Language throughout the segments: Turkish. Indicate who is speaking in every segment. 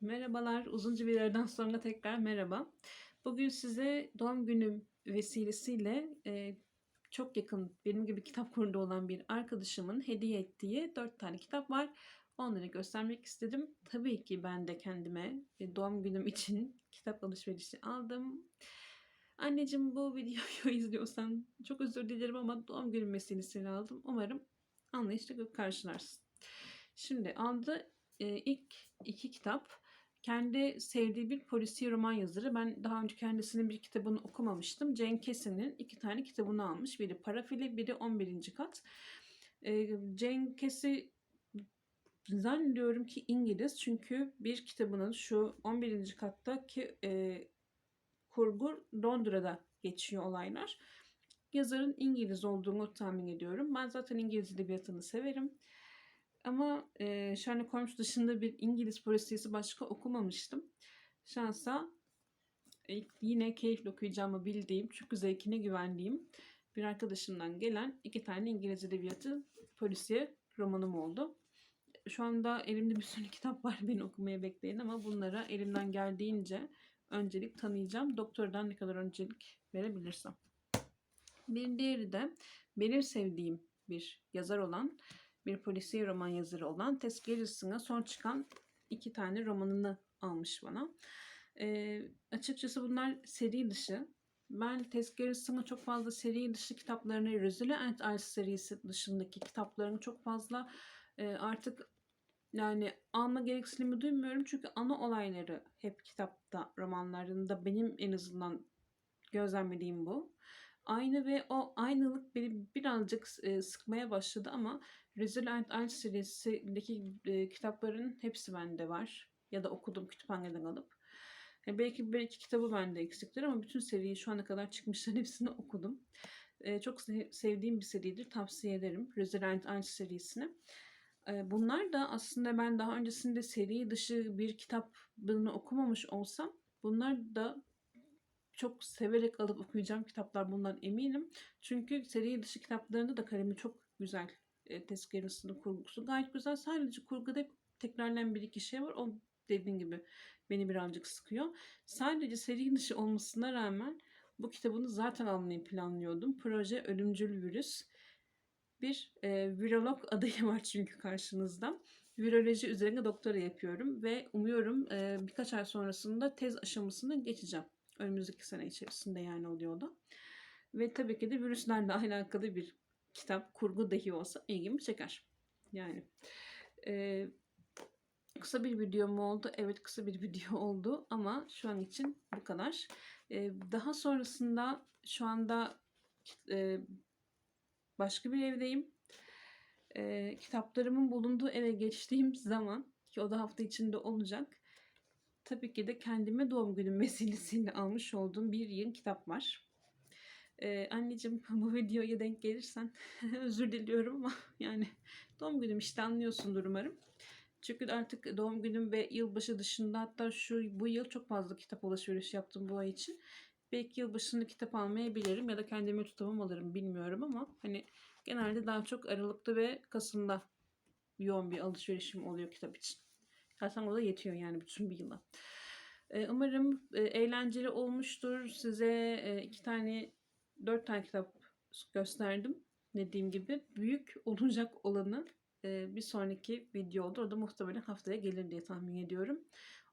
Speaker 1: Merhabalar, uzunca bir aradan sonra tekrar merhaba. Bugün size doğum günüm vesilesiyle e, çok yakın benim gibi kitap kurdu olan bir arkadaşımın hediye ettiği dört tane kitap var. Onları göstermek istedim. Tabii ki ben de kendime e, doğum günüm için kitap alışverişi aldım. Anneciğim bu videoyu izliyorsan çok özür dilerim ama doğum günüm vesilesiyle aldım. Umarım anlayışla karşılarsın. Şimdi aldı e, ilk iki kitap kendi sevdiği bir polisiye roman yazarı. Ben daha önce kendisinin bir kitabını okumamıştım. Jane Casey'nin iki tane kitabını almış. Biri Parafili, biri 11. kat. E, Jane Casey zannediyorum ki İngiliz. Çünkü bir kitabının şu 11. kattaki e, kurgu Londra'da geçiyor olaylar. Yazarın İngiliz olduğunu tahmin ediyorum. Ben zaten İngiliz edebiyatını severim. Ama e, Sherlock Holmes dışında bir İngiliz polisiyesi başka okumamıştım. Şansa e, yine keyifle okuyacağımı bildiğim, çünkü zevkine güvendiğim bir arkadaşımdan gelen iki tane İngiliz edebiyatı polisiye romanım oldu. Şu anda elimde bir sürü kitap var beni okumaya bekleyin ama bunlara elimden geldiğince öncelik tanıyacağım. Doktordan ne kadar öncelik verebilirsem. Bir diğeri de benim sevdiğim bir yazar olan bir polisiye roman yazarı olan Tess Gerrison'a son çıkan iki tane romanını almış bana. E, açıkçası bunlar seri dışı. Ben Tess Gerrison'a çok fazla seri dışı kitaplarını, Resilient Eyes serisi dışındaki kitaplarını çok fazla e, artık yani alma gereksinimi duymuyorum. Çünkü ana olayları hep kitapta, romanlarında benim en azından gözlemlediğim bu aynı ve o aynılık beni birazcık e, sıkmaya başladı ama Resilient Eyes serisindeki e, kitapların hepsi bende var. Ya da okudum kütüphaneden alıp. E, belki bir iki kitabı bende eksiktir ama bütün seriyi şu ana kadar çıkmışların hepsini okudum. E, çok sevdiğim bir seridir. Tavsiye ederim. Resilient Eyes serisini. E, bunlar da aslında ben daha öncesinde seri dışı bir kitabını okumamış olsam bunlar da çok severek alıp okuyacağım kitaplar bundan eminim. Çünkü seri dışı kitaplarında da kalemi çok güzel. E, tezkerasının kurgusu gayet güzel. Sadece kurguda tekrarlayan bir iki şey var. O dediğim gibi beni birazcık sıkıyor. Sadece seri dışı olmasına rağmen bu kitabını zaten almayı planlıyordum. Proje Ölümcül Virüs. Bir e, virolog adayı var çünkü karşınızda. Viroloji üzerine doktora yapıyorum ve umuyorum e, birkaç ay sonrasında tez aşamasını geçeceğim. Önümüzdeki sene içerisinde yani oluyor da. Ve tabii ki de virüslerle alakalı bir kitap, kurgu dahi olsa ilgimi çeker. Yani e, kısa bir video mu oldu? Evet kısa bir video oldu ama şu an için bu kadar. E, daha sonrasında şu anda e, başka bir evdeyim. E, kitaplarımın bulunduğu eve geçtiğim zaman ki o da hafta içinde olacak tabii ki de kendime doğum günüm vesilesiyle almış olduğum bir yığın kitap var. Ee, anneciğim bu videoya denk gelirsen özür diliyorum ama yani doğum günüm işte anlıyorsundur umarım. Çünkü artık doğum günüm ve yılbaşı dışında hatta şu bu yıl çok fazla kitap alışveriş yaptım bu ay için. Belki yılbaşında kitap almayabilirim ya da kendime tutamam alırım bilmiyorum ama hani genelde daha çok Aralık'ta ve Kasım'da yoğun bir alışverişim oluyor kitap için. Zaten o da yetiyor yani bütün bir yıla. Ee, umarım e, eğlenceli olmuştur. Size e, iki tane, dört tane kitap gösterdim. Dediğim gibi büyük olacak olanı e, bir sonraki video olur. O da muhtemelen haftaya gelir diye tahmin ediyorum.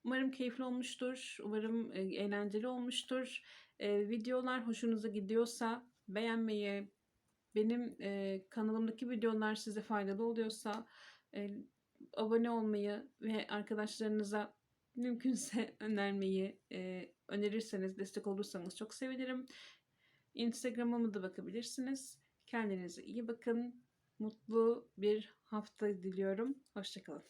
Speaker 1: Umarım keyifli olmuştur. Umarım eğlenceli olmuştur. Videolar hoşunuza gidiyorsa beğenmeyi, benim kanalımdaki videolar size faydalı oluyorsa abone olmayı ve arkadaşlarınıza mümkünse önermeyi e, önerirseniz, destek olursanız çok sevinirim. Instagram'ıma da bakabilirsiniz. Kendinize iyi bakın. Mutlu bir hafta diliyorum. Hoşçakalın.